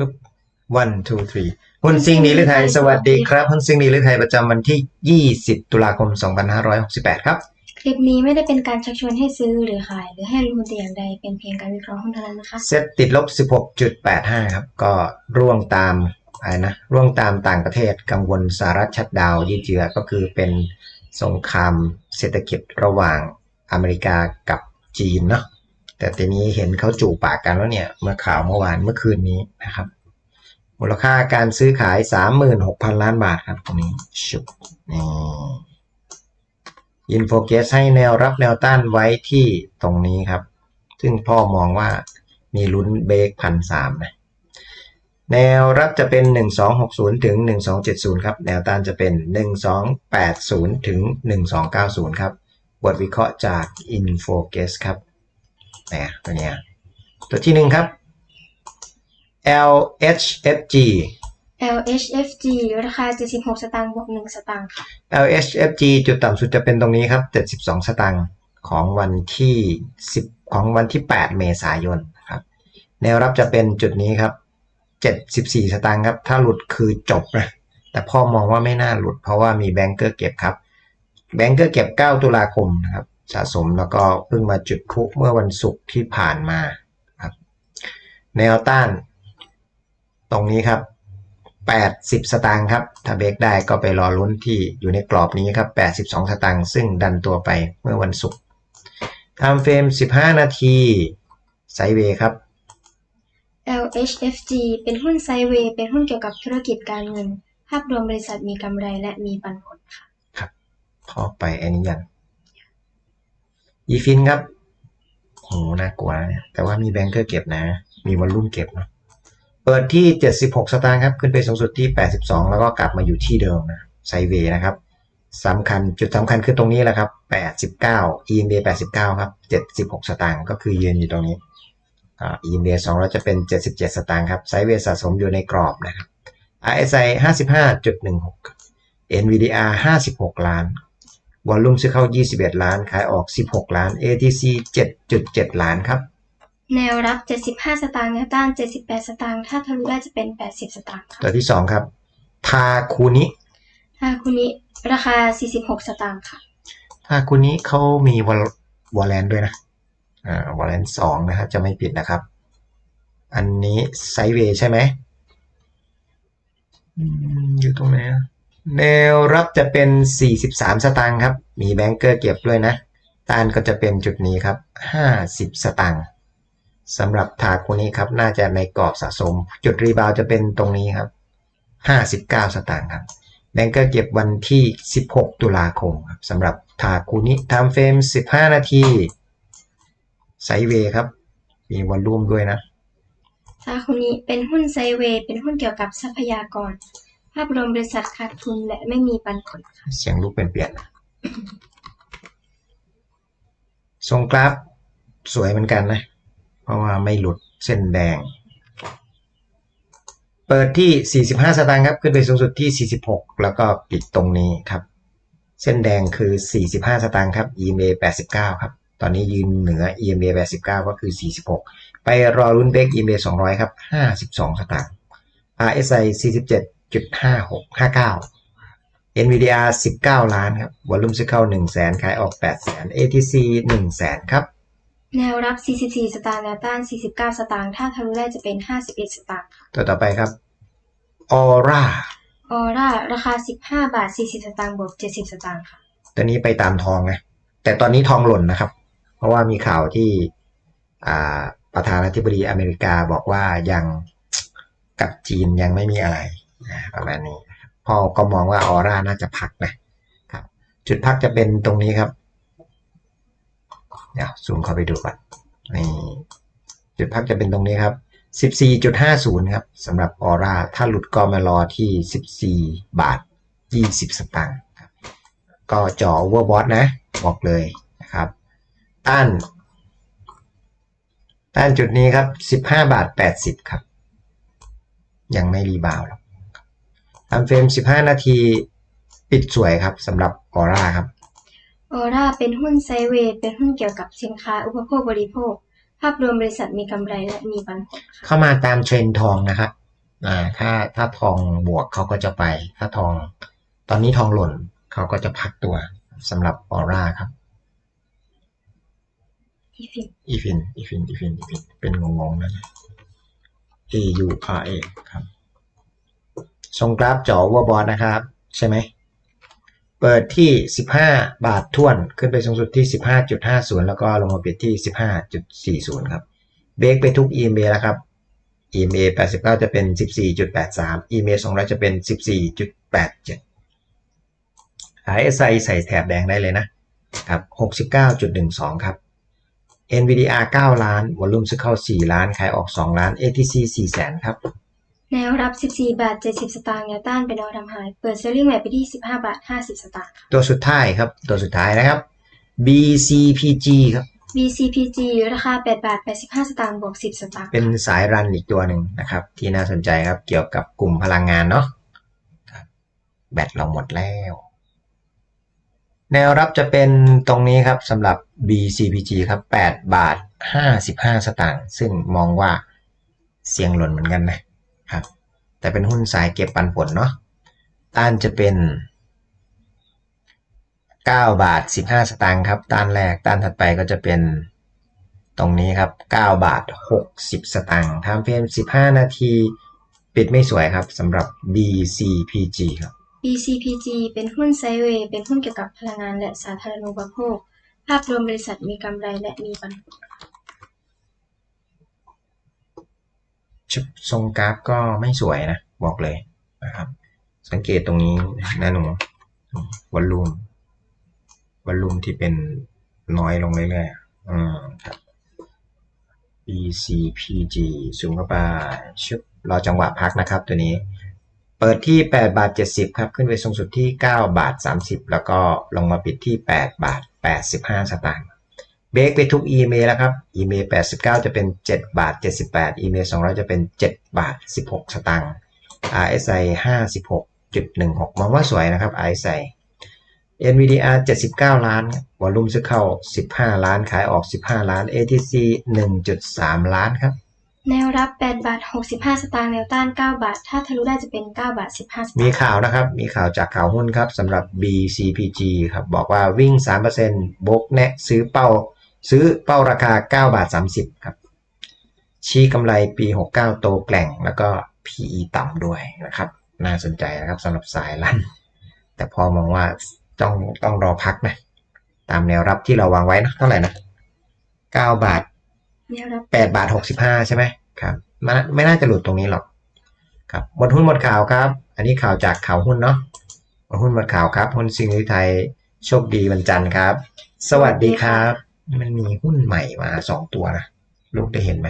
ปึ๊บ one two three หุ้นซิงหนีหรือไทย สวัสดีครับหุ้นซิงหนีหรือไทยประจำวันที่ 20 ตุลาคม 2568 ครับ คลิปนี้ไม่ได้เป็นการชักชวนให้ซื้อหรือขาย หรือให้ลงทุนแต่อย่างใด เป็นเพียงการวิเคราะห์หุ้นเท่านั้นนะคะ เซ็ตติดลบ 16.85 ครับ ก็ร่วงตามอะไรนะ ร่วงตามต่างประเทศ กังวลสหรัฐชัดดาวน์ยืดเยื้อก็คือเป็นสงครามเศรษฐกิจระหว่างอเมริกากับจีนเนาะ แต่ทีนี้เห็นเขาจูบปากกันแล้วเนี่ย เมื่อข่าวเมื่อวานเมื่อคืนนี้นะครับ มูลค่าการซื้อขาย 36,000 ล้านบาทครับตรงนี้ชุบนี่อินโฟเกสให้แนวรับแนวต้านไว้ที่ตรงนี้ครับ ซึ่งพ่อมองว่ามีลุ้นเบรกพันสามนะแนวรับจะเป็น 1260 ถึง 1270 ครับ แนวต้านจะเป็น 1280 ถึง 1290 ครับ บทวิเคราะห์จาก Infocus ครับ แหมตัวเนี้ยตัวที่หนึ่งครับ LHFG LHFG ราคา 76 สตางค์บวก 1 สตางค์ค่ะ LHFG จุดต่ำสุดจะเป็นตรงนี้ครับ 72 สตางค์ของวันที่ 10 ของวันที่ 8 เมษายนครับแนวรับจะเป็นจุดนี้ครับ 74 สตางค์ครับ ถ้าหลุดคือจบนะ แต่พ่อมองว่าไม่น่าหลุดเพราะว่ามีแบงเกอร์เก็บครับ แบงเกอร์เก็บ 9 ตุลาคมนะครับ สะสมแล้วก็เพิ่งมาจุดพลุเมื่อวันศุกร์ที่ผ่านมาครับแนวต้าน ตรงนี้ครับ80 สตางค์ครับ ถ้าเบรกได้ก็ไปรอลุ้นที่อยู่ในกรอบนี้ครับ 82 สตางค์ซึ่งดันตัวไปเมื่อวันศุกร์ทำเฟรม 15 นาทีไซด์เวย์ครับ LHFG เป็นหุ้นไซด์เวย์เป็นหุ้นเกี่ยวกับธุรกิจการเงิน ภาพรวมบริษัทมีกำไรและมีปันผลค่ะพอไปอันนี้ยัง ยีฟินครับโหน่ากลัวนะเนี่ยแต่ว่ามีแบงเกอร์เก็บนะ มีวอลลุ่มเก็บนะเปิดที่ 76 สตางค์ครับ ขึ้นไปสูงสุดที่ 82 แล้วก็กลับมาอยู่ที่เดิมนะไซเวนะครับสำคัญจุดสำคัญคือตรงนี้แหละครับ 89 EMA 89 ครับ 76 สตางค์ก็คือยืนอยู่ตรงนี้อ่า EMA 200 จะเป็น 77 สตางค์ครับไซเวสะสมอยู่ในกรอบนะครับ RSI 55.16 NVDR 56 ล้าน วอลลุ่มซื้อเข้า 21 ล้าน ขายออก 16 ล้าน ATC 7.7 ล้านครับ แนวรับ 75 สตางค์แนวต้าน 78 สตางค์ ถ้าทะลุได้จะเป็น 80 สตางค์ค่ะตัวที่ 2 ครับ ทาคูนิ ถ้าคุณนี้ราคา 46 สตางค์ค่ะ ทาคูนิเขามีวอลวอลเลนด้วยนะ อ่าวอลเลนสองนะครับ จะไม่ผิดนะครับ อันนี้ไซด์เวย์ใช่ไหมอืมอยู่ตรงไหนอะ แนวรับจะเป็น 43 สตางค์ครับ มีแบงเกอร์เก็บด้วยนะ ต้านก็จะเป็นจุดนี้ครับ 50 สตางค์สำหรับทาคุนี้ครับ น่าจะในกรอบสะสม จุดรีบาวจะเป็นตรงนี้ครับ 59 สตางค์ครับ แบงก์ก็เก็บวันที่ 16 ตุลาคมครับสำหรับทาคุนิทำเฟรม 15 นาทีไซเวครับ มีวอลลุ่มด้วยนะถ้าคุนี้เป็นหุ้นไซเวเป็นหุ้นเกี่ยวกับทรัพยากร ภาพรวมบริษัทขาดทุนและไม่มีปันผลค่ะเสียงลูกเป็นเปลี่ยนนะทรงกราฟสวยเหมือนกันนะ เพราะว่าไม่หลุดเส้นแดง เปิดที่ 45 สตางค์ครับ ขึ้นไปสูงสุดที่ 46 แล้วก็ปิดตรงนี้ครับ เส้นแดงคือ 45 สตางค์ครับ EMA 89 ครับ ตอนนี้ยืนเหนือ EMA 89 ก็คือ 46 ไปรอรุ่นเบรก EMA 200 ครับ 52 สตางค์ RSI 47.56 59 NVDR 19 ล้านครับ วอลลุ่มซื้อเข้า 1 0 0 0 0 0ขายออก 8 0 0 0 0 ATC 1 0 0 0 0 0ครับ แนวรับ 44 สตางค์แนวต้าน 49 สตางค์ ถ้าทะลุได้จะเป็น 51 สตางค์ค่ะ ตัวต่อไปครับ Aura ออร่า ราคา 15 บาท 40 สตางค์บวก 70 สตางค์ค่ะ ตัวนี้ไปตามทองนะ แต่ตอนนี้ทองหล่นนะครับ เพราะว่ามีข่าวที่อ่าประธานาธิบดีอเมริกาบอกว่ายังกับจีนยังไม่มีอะไรนะ ประมาณนี้พ่อก็มองว่าออร่าน่าจะพักนะครับ จุดพักจะเป็นตรงนี้ครับ เดี๋ยวซูมเข้าไปดูก่อนนี่จุดพักจะเป็นตรงนี้ครับ14.50 ครับสำหรับออร่าถ้าหลุดก็มารอที่ 14 บาท 20 สตางค์ครับก็จอ overbought นะ บอกเลยนะครับ ต้าน ต้านจุดนี้ครับ 15 บาท 80 ครับ ยังไม่รีบาวหรอก ทำเฟรม 15 นาที ปิดสวยครับสำหรับออร่าครับ ออร่าเป็นหุ้นไซด์เวย์เป็นหุ้นเกี่ยวกับสินค้าอุปโภคบริโภค ภาพรวมบริษัทมีกำไรและมีปันผลค่ะเข้ามาตามเทรนด์ทองนะครับอ่าถ้าถ้าทองบวกเขาก็จะไป ถ้าทอง ตอนนี้ทองหล่นเขาก็จะพักตัวสำหรับออร่าครับ อีฟินอีฟินอีฟินอีฟินอีฟินเป็นงงๆนะ A U R A ครับ ทรงกราฟจอวัวบอลนะครับ ใช่ไหมเปิดที่ 15 บาทท่วนขึ้นไปสูงสุดที่ 15.50 แล้วก็ลงมาปิดที่ 15.40 ครับเบรกไปทุก EMA แล้วครับ EMA 89 จะเป็น 14.83 EMA 200 จะเป็น 14.87 RSI ใส่แถบแดงได้เลยนะครับ 69.12 ครับ NVDR 9 ล้านวอลลุ่มซื้อเข้า 4 ล้าน ขายออก 2 ล้าน ATC 4แสนครับ แนวรับ 14 บาท 70 สตางค์แนวต้านเป็นแนวทำหาย เปิดเซลลิ่งใหม่ไปที่ 15 บาท 50 สตางค์ค่ะตัวสุดท้ายครับ ตัวสุดท้ายนะครับ BCPG ครับ VCPG ราคา 8 บาท 85 สตางค์บวก 10 สตางค์เป็นสายรันอีกตัวหนึ่งนะครับ ที่น่าสนใจครับเกี่ยวกับกลุ่มพลังงานเนาะครับแบตเราหมดแล้ว แนวรับจะเป็นตรงนี้ครับสำหรับ BCPG ครับ 8 บาท 55 สตางค์ซึ่งมองว่าเสี่ยงหล่นเหมือนกันนะ ครับ แต่เป็นหุ้นสายเก็บปันผลเนาะต้านจะเป็น 9 บาท 15 สตางค์ครับต้านแรกต้านถัดไปก็จะเป็นตรงนี้ครับ 9 บาท 60 สตางค์ทำเฟรม15 นาที ปิดไม่สวยครับสำหรับ BCPG ครับ BCPG เป็นหุ้นไซเวย์เป็นหุ้นเกี่ยวกับพลังงานและสาธารณูปโภค ภาพรวมบริษัทมีกำไรและมีปันผล ชุดทรงกราฟก็ไม่สวยนะ บอกเลยนะครับ สังเกตตรงนี้นะหนูวอลลุ่มวอลลุ่มที่เป็นน้อยลงเรื่อยๆอืมครับ BCPG สูงเข้าไปชุบรอจังหวะพักนะครับตัวนี้ เปิดที่ 8 บาท 70 ครับ ขึ้นไปสูงสุดที่ 9 บาท 30 แล้วก็ลงมาปิดที่ 8 บาท 85 สตางค์ เบรกไปทุก EMA แล้วครับ EMA 89 จะเป็น 7 บาท 78 EMA 200 จะเป็น 7 บาท 16 สตางค์ RSI 56.16 มองว่าสวยนะครับ RSI NVDR 79 ล้าน วอลลุ่มซื้อเข้า 15 ล้าน ขายออก 15 ล้าน ATC 1.3 ล้านครับ แนวรับ 8 บาท 65 สตางค์แนวต้าน 9 บาท ถ้าทะลุได้จะเป็น 9 บาท 15 สตางมีค์ข่าวนะครับ มีข่าวจากข่าวหุ้นครับสำหรับ BCPG ครับ บอกว่าวิ่ง 3%บกแนะซื้อเป้า ซื้อเป้าราคา 9 บาท 30 ครับ ชี้กำไรปี 69 โตแกล่งแล้วก็ PE ต่ำด้วยนะครับ น่าสนใจนะครับสำหรับสายลัน แต่พอมองว่าต้องต้องรอพักนะ ตามแนวรับที่เราวางไว้นะเท่าไหร่นะ 9 บาทแนวรับแปดบาทหกสิบห้าใช่ไหมครับมันไม่น่าจะหลุดตรงนี้หรอก ครับหมดหุ้นหมดข่าวครับ อันนี้ข่าวจากข่าวหุ้นเนาะหมดหุ้นหมดข่าวครับ หุ้นซิงห์ไทยโชคดีวันจันทร์ครับ สวัสดีครับ มันมีหุ้นใหม่มาสองตัวนะลูกได้เห็นไหม